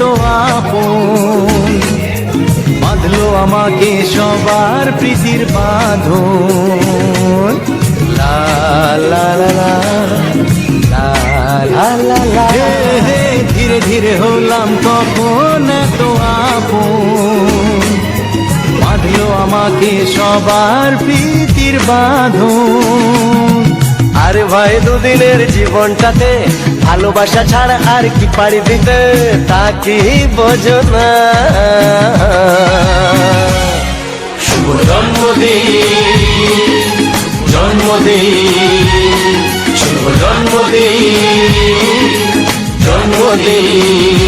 তো আপন। বাঁধলো আমাকে সবার প্রীতির বাঁধন। লা লা লা লা লা লা লা ধীরে ধীরে হলাম তখন তো আপন। বাঁধলো আমাকে সবার প্রীতির বাঁধন। আরে ভাই দুদিনের জীবনটাতে ভালোবাসা ছাড়া আর কি পারি দিতে তা কি বোঝো না। শুভ জন্মদিন জন্মদিন, শুভ জন্মদিন জন্মদিন।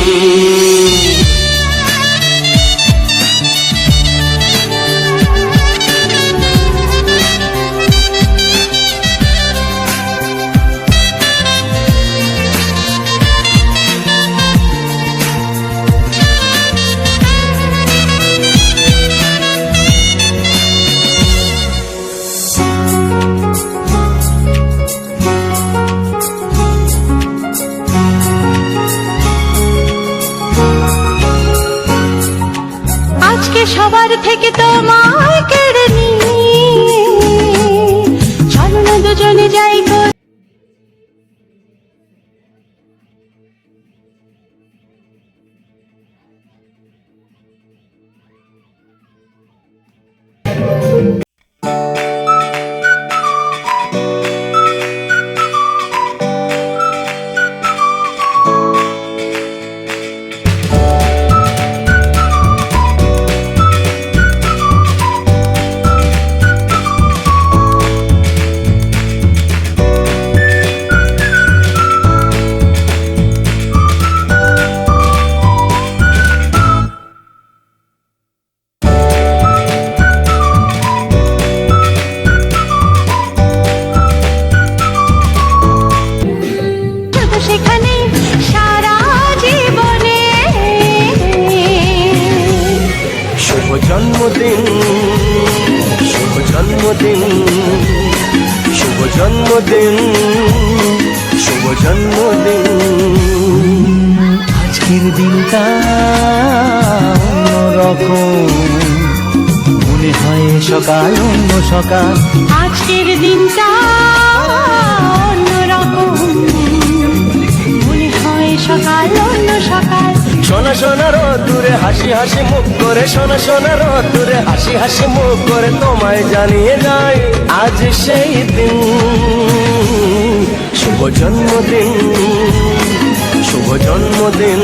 সবার থেকে তোমায় কেড়ে নিয়ে জন্মদিন, শুভ জন্মদিন শুভ জন্মদিন শুভ জন্মদিন। আজকের দিনটা অন্যরকম। মনে হয় সকাল, অন্য সকাল। আজকের দিনটা অন্যরকম। মনে হয় সকাল, অন্য সকাল। সোনা সোনা দূরে হাসি হাসি মুখ করে। সোনা সোনা দূরে হাসি হাসি মুখ করে। তোমায় জানিয়ে যায় আজ সেই দিন। শুভ জন্মদিন শুভ জন্মদিন।